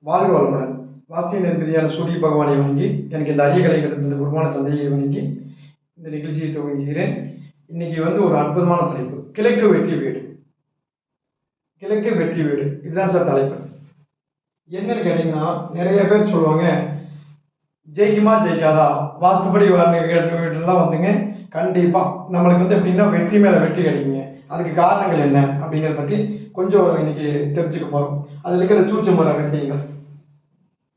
வாழ்க வளமுடன். வாஸ்திய என்பதியான சூரிய பகவானை வணங்கி எனக்கு இந்த அரிய கலை கிடைத்த குருமான தந்தையை வணங்கி இந்த நிகழ்ச்சியை துவங்குகிறேன். இன்னைக்கு வந்து ஒரு அற்புதமான தலைப்பு. கிழக்கு வெற்றி வீடு. கிழக்கு வெற்றி வீடு. இதுதான் சார் தலைப்பு. என்னன்னு கேட்டீங்கன்னா நிறைய பேர் சொல்லுவாங்க ஜெயிக்குமா ஜெயிக்காதா? வாஸ்துபடி வீடுலாம் வந்துங்க கண்டிப்பா. நம்மளுக்கு வந்து எப்படின்னா வெற்றி மேல வெற்றி கிடைக்குங்க. அதுக்கு காரணங்கள் என்ன அப்படிங்கிறத பற்றி கொஞ்சம் இன்னைக்கு தெரிஞ்சுக்க போகிறோம் அதில் இருக்கிற சூட்சம ரகசியங்கள்.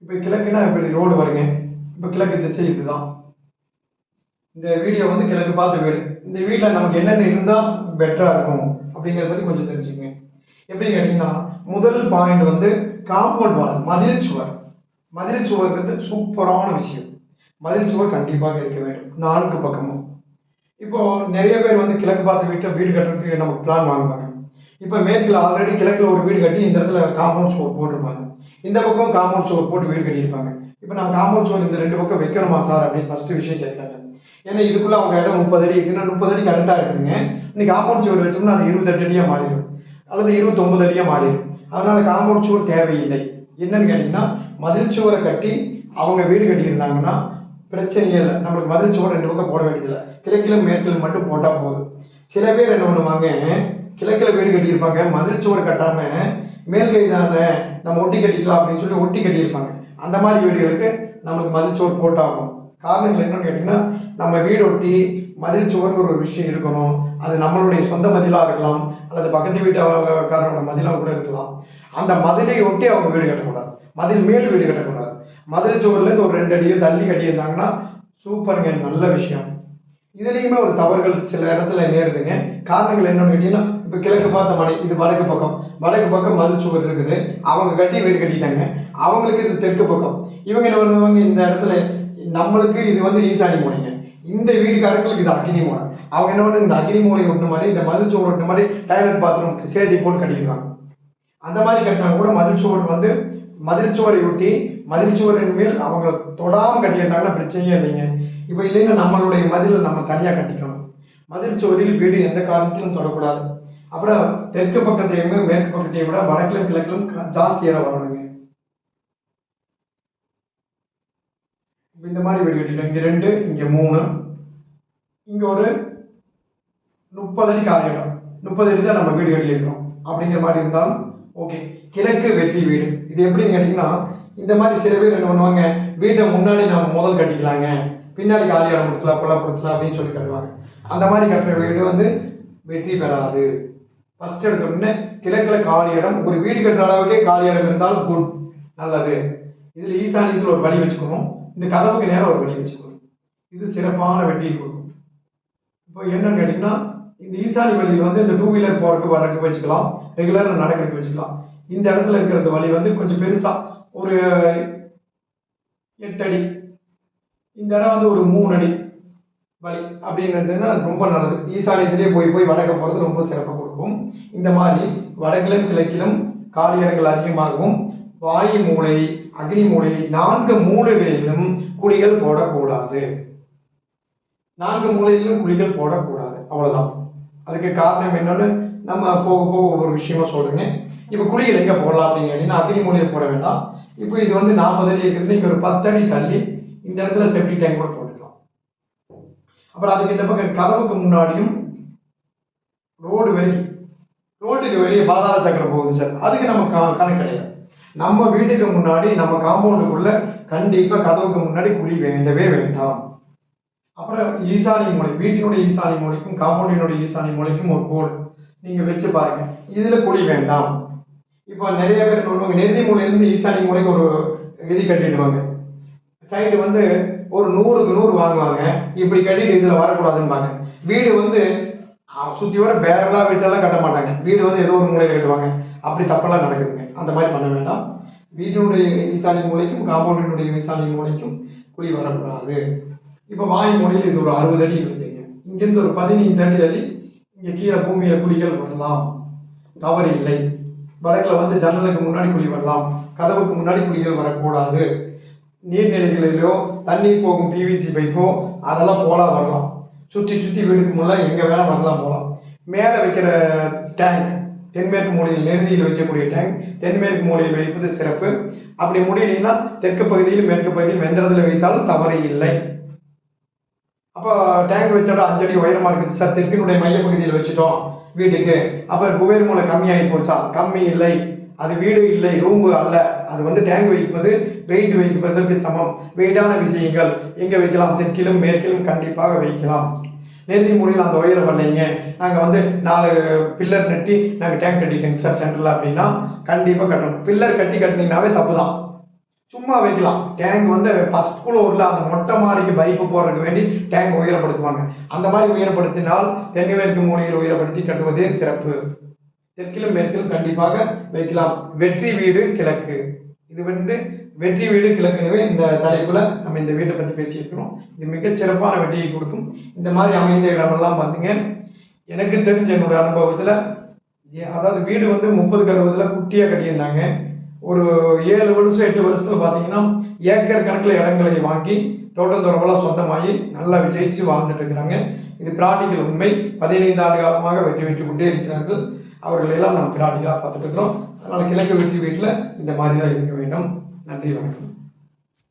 இப்போ கிழக்குனா இப்படி ரோடு வருங்க. இப்போ கிழக்கு திசை இதுதான். இந்த வீடியோ வந்து கிழக்கு பார்த்த வீடு. இந்த வீட்டில் நமக்கு என்னென்ன இருந்தால் பெட்டராக இருக்கும் அப்படிங்கிறத பற்றி கொஞ்சம் தெரிஞ்சுக்கங்க. எப்படி கேட்டிங்கன்னா முதல் பாயிண்ட் வந்து காம்பவுண்ட் வால் மதில் சுவர். மதில் சுவர்ங்கிறது சூப்பரான விஷயம். மதில் சுவர் கண்டிப்பாக இருக்க வேண்டும். நான்கு பக்கமும். இப்போ நிறைய பேர் வந்து கிழக்கு பார்த்து வீட்டில் வீடு கட்டுறதுக்கு நமக்கு பிளான் வாங்குவாங்க. இப்போ மேற்கில் ஆல்ரெடி கிழக்கில் ஒரு வீடு கட்டி இந்த இடத்துல காம்பவுண்ட் சுவர் போட்டிருப்பாங்க. இந்த பக்கம் காம்பவுண்ட் சுவர் போட்டு வீடு கட்டியிருப்பாங்க. இப்போ நான் காம்பவுண்ட் சுவர் இந்த ரெண்டு பக்கம் வைக்கணுமா சார் அப்படின்னு ஃபர்ஸ்ட் விஷயம் கேட்கறாங்க. ஏன்னா இதுக்குள்ள அவங்க இடம் முப்பது அடி இருக்குன்னா முப்பது அடி கரெக்டாக இருக்குங்க இன்னைக்கு காம்பவுண்ட் சுவர் வச்சோம்னா அது இருபத்தெட்டு அடியாக மாறிடும். அல்லது இருபத்தொம்பது அடியாக மாறிடும். அதனால காம்பவுண்ட் சுவர் தேவையில்லை. என்னன்னு கேட்டிங்கன்னா மதில் சுவரை கட்டி அவங்க வீடு கட்டியிருந்தாங்கன்னா பிரச்சனையே இல்லை. நம்மளுக்கு மதில் சோறு ரெண்டு பக்கம் போட வேண்டியதில்லை. கிழக்கிலும் மேற்கிலும் மட்டும் போட்டால் போதும். சில பேர் என்ன பண்ணுவாங்க கிழக்கில் வீடு கட்டியிருப்பாங்க மதுரை சோறு கட்டாமல் மேல் கை தானே நம்ம ஒட்டி கட்டிக்கலாம் அப்படின்னு சொல்லி ஒட்டி கட்டியிருப்பாங்க. அந்த மாதிரி வீடுகளுக்கு நம்மளுக்கு மதில் சோறு போட்டாகும் காரணங்கள் என்னன்னு கேட்டிங்கன்னா நம்ம வீடு ஒட்டி மதில் சுவர்ங்கிற ஒரு விஷயம் இருக்கணும். அது நம்மளுடைய சொந்த மதிலாக இருக்கலாம் அல்லது பக்கத்து வீட்டுக்காரரோட மதிலாக கூட இருக்கலாம். அந்த மதிலை ஒட்டி அவங்க வீடு கட்டக்கூடாது. மதில் மேல் வீடு கட்டக்கூடாது. மதுரை சுவர்லேருந்து ஒரு ரெண்டு அடியோ தள்ளி கட்டியிருந்தாங்கன்னா சூப்பருங்க நல்ல விஷயம். இதுலேயுமே ஒரு தவறுகள் சில இடத்துல நேருதுங்க. காரணங்கள் என்னன்னு கேட்டீங்கன்னா இப்போ கிழக்கு பார்த்த மனை இது வடக்கு பக்கம். வடக்கு பக்கம் மதில் சுவர் இருக்குது. அவங்க கட்டி வீடு கட்டிட்டாங்க. அவங்களுக்கு இது தெற்கு பக்கம். இவங்க என்ன பண்ணுவாங்க? இந்த இடத்துல நம்மளுக்கு இது வந்து ஈசானி மூலைங்க. இந்த வீடுக்காரங்களுக்கு இது அக்னி மூலை. அவங்க என்ன பண்ணு இந்த அக்னி மூலை ஒட்டின மாதிரி இந்த மதுரை சுவர் ஒட்டின மாதிரி டாய்லெட் பாத்ரூம் சேர்த்தி போட்டு கட்டிடுவாங்க. அந்த மாதிரி கட்டினா கூட மதுரை சுவர் வந்து மதில் ஒட்டி மதில் மேல் அவங்க தொடாம கட்டிட்டாங்கன்னா பிரச்சனையே இல்லைங்க. இப்போ இல்லைன்னா நம்மளுடைய மதிலை நம்ம தனியாக கட்டிக்கணும். மதில் வீடு எந்த காரணத்திலும் தொடக்கூடாது. அப்புறம் தெற்கு பக்கத்தையுமே மேற்கு பக்கத்தையும் விட வடக்கிலும் கிழக்கிலும் ஜாஸ்தியாக வரணுங்க. இந்த மாதிரி வீடு கட்டிக்கலாம் இங்கே ரெண்டு இங்கே மூணு. இங்கே ஒரு முப்பது அடி கால இடம் முப்பது அடி தான் நம்ம வீடு கட்டியிருக்கோம் அப்படிங்கிற மாதிரி இருந்தாலும் ஓகே. கிழக்கு வெற்றி வீடு. இது எப்படின்னு கேட்டிங்கன்னா இந்த மாதிரி சில பேர் என்ன பண்ணுவாங்க வீட்டை முன்னாடி நம்ம முதல் கட்டிக்கலாங்க. பின்னாடி காலி இடம் கொடுக்கலாம் குழப்பத்தில் அப்படின்னு சொல்லி கட்டுவாங்க. அந்த மாதிரி கட்டுற வீடு வந்து வெற்றி பெறாது. ஃபர்ஸ்ட் எடுத்த கிழக்கில் காலி இடம் ஒரு வீடு கட்டுற அளவுக்கே காலி இடம் இருந்தால் குட் நல்லது. இதில் ஈசானியத்தில் ஒரு வழி வச்சுக்கணும். இந்த கதவுக்கு நேரம் ஒரு வழி வச்சுக்கணும். இது சிறப்பான வெற்றியை கொடுக்கும். இப்போ என்னன்னு கேட்டிங்கன்னா இந்த ஈசானி வழியில் வந்து இந்த டூ வீலர் போகிறதுக்கு வரக்கு வச்சுக்கலாம் ரெகுலராக நடக்கிறதுக்கு வச்சுக்கலாம். இந்த இடத்துல இருக்கிற இந்த வழி வந்து கொஞ்சம் பெருசா. ஒரு எட்டு அடி இந்த இடம் வந்து ஒரு மூணு அடி வழி அப்படிங்கிறதுனா ரொம்ப நல்லது. ஈசானியத்திலே போய் போய் வடக்க போகிறது ரொம்ப சிறப்பு கொடுக்கும். இந்த மாதிரி வடக்கிலும் கிழக்கிலும் காலி இடங்கள் அதிகமாகவும் வாயு மூலை அக்னி மூலை நான்கு மூலைகளிலும் குழிகள் போடக்கூடாது. நான்கு மூலையிலும் குழிகள் போடக்கூடாது. அவ்வளவுதான். அதுக்கு காரணம் என்னன்னு நம்ம போக போக ஒவ்வொரு விஷயமா சொல்லுங்க இப்போ குழியில் எங்க போடலாம் அப்படின்னு கேட்டீங்கன்னா அக்னி போட வேண்டாம். இப்போ இது வந்து நாற்பது அடி இருக்கிறது இங்க ஒரு பத்து அடி தள்ளி இந்த இடத்துல செப்டி டேங்க் கூட போட்டுக்கலாம். அப்புறம் அதுக்கு இந்த பக்கம் கதவுக்கு முன்னாடியும் ரோடு வரைக்கும் ரோட்டுக்கு வெளியே பாதாள சக்கரம் போகுது சார். அதுக்கு நம்ம க- கணக்கு கிடையாது. நம்ம வீட்டுக்கு முன்னாடி நம்ம காம்பவுண்டுக்குள்ள கண்டிப்பா கதவுக்கு முன்னாடி குழி வேண்டவே வேண்டாம். அப்புறம் ஈசானி மூலை வீட்டினுடைய ஈசானி மூலைக்கும் காம்பவுண்டினுடைய ஈசானி மூலைக்கும் ஒரு கோடு நீங்க வச்சு பாருங்க. இதுல குழி வேண்டாம். இப்போ நிறைய பேர் என்ன பண்ணுவாங்க நெருதி மூலையிலிருந்து ஈசானி மூலைக்கு ஒரு விதி கட்டிடுவாங்க. சைடு வந்து ஒரு நூறுக்கு நூறு வாங்குவாங்க இப்படி கட்டிட்டு இதுல வரக்கூடாதுன்பாங்க. வீடு வந்து சுற்றி சுத்தி வர பேரெல்லாம் வீட்டெல்லாம் கட்ட மாட்டாங்க. வீடு வந்து ஏதோ ஒரு மூலையில கட்டுவாங்க. அப்படி தப்பெல்லாம் நடக்குதுங்க. அந்த மாதிரி பண்ண வேண்டாம். வீட்டினுடைய ஈசானி மூலைக்கும் காம்பவுண்டினுடைய ஈசானி மூலைக்கும் குழி வரக்கூடாது. இப்போ வாய் மூலையில் இது ஒரு அறுபது அடி வச்சுங்க இங்கிருந்து ஒரு பதினைந்து அடி அடி இங்கே கீழே பூமியில் குழிகள் வரலாம். தவறு இல்லை. வடக்குல வந்து ஜன்னலுக்கு முன்னாடி குழி வரலாம் கதவுக்கு முன்னாடி குழிகள் வரக்கூடாது. நீர்நிலைகளிலோ தண்ணீர் போகும் பிவிசி பைப்போ அதெல்லாம் போலாம் வரலாம். சுற்றி சுற்றி வீடுக்கு முன்னால் எங்கே வேணால் வரலாம் போகலாம் மேலே வைக்கிற டேங்க் தென்மேற்கு மூலையில் நெருதியில் வைக்கக்கூடிய டேங்க் தென்மேற்கு மூலையில் வைப்பது சிறப்பு. அப்படி முடியலைன்னா தெற்கு பகுதியில் மேற்கு பகுதியில் வென்றதில் வைத்தாலும் தவறு இல்லை. அப்போ டேங்க் வச்சாலும் அஞ்சடி உயரமாக இருக்குது. சார் தெற்கினுடைய மையப்பகுதியில் வச்சுட்டோம். வீட்டுக்கு. அப்போ குபேர் மூலம் கம்மியாகி போச்சா? கம்மி இல்லை. அது வீடு இல்லை ரூமு அல்ல. அது வந்து டேங்க் வைப்பது வெயிட் வைப்பதற்கு சமம். வெயிட்டான விஷயங்கள். எங்கே வைக்கலாம்? தெற்கிலும் மேற்கிலும் கண்டிப்பாக வைக்கலாம். நேர்த்தி முறையில் அந்த உயரம் வரலைங்க. நாங்கள் வந்து நாலு பில்லர் நட்டி நாங்கள் டேங்க் கட்டிட்டோங்க சார் சென்டரில் அப்படின்னா கண்டிப்பாக கட்டணும். பில்லர் கட்டி கட்டினீங்கனாவே தப்பு தான் சும்மா வைக்கலாம். டேங்க் வந்து ஃபர்ஸ்ட் ஃப்ளோரில் அந்த மொட்டை மாடிக்கு பைப்பு போடுறதுக்கு வேண்டி டேங்க் உயரப்படுத்துவாங்க. அந்த மாதிரி உயரப்படுத்தினால் தென்கு மேற்கு மூலையில் உயரப்படுத்தி கட்டுவதே சிறப்பு. தெற்கிலும் மேற்கிலும் கண்டிப்பாக வைக்கலாம். வெற்றி வீடு கிழக்கு. இது வந்து வெற்றி வீடு கிழக்குனவே இந்த தலைப்புல நம்ம இந்த வீட்டை பத்தி பேசியிருக்கிறோம். இது மிகச் சிறப்பான வெற்றியை கொடுக்கும். இந்த மாதிரி அமைந்த இடமெல்லாம் பார்த்தீங்க எனக்கு தெரிஞ்ச என்னோட அனுபவத்துல ஏ- அதாவது வீடு வந்து முப்பதுக்கு அறுபதுல குட்டியா கட்டியிருந்தாங்க. ஒரு ஏழு வருஷம் எட்டு வருஷத்துல பாத்தீங்கன்னா ஏக்கர் கணக்குல இடங்களை வாங்கி தோட்டம் துறவெல்லாம் சொந்தமாகி நல்லா விஜயிச்சு வாழ்ந்துட்டு இருக்கிறாங்க. இது பிராட்டிகள் உண்மை. பதினைந்து ஆண்டு காலமாக வெற்றி வெற்றி கொண்டே இருக்கிறார்கள். அவர்களை எல்லாம் நாம் பிராட்டிகளாக பார்த்துட்டு இருக்கிறோம். அதனால கிழக்கு வெற்றி வீட்டில் இந்த மாதிரி தான் இருக்க வேண்டும். நன்றி வணக்கம்.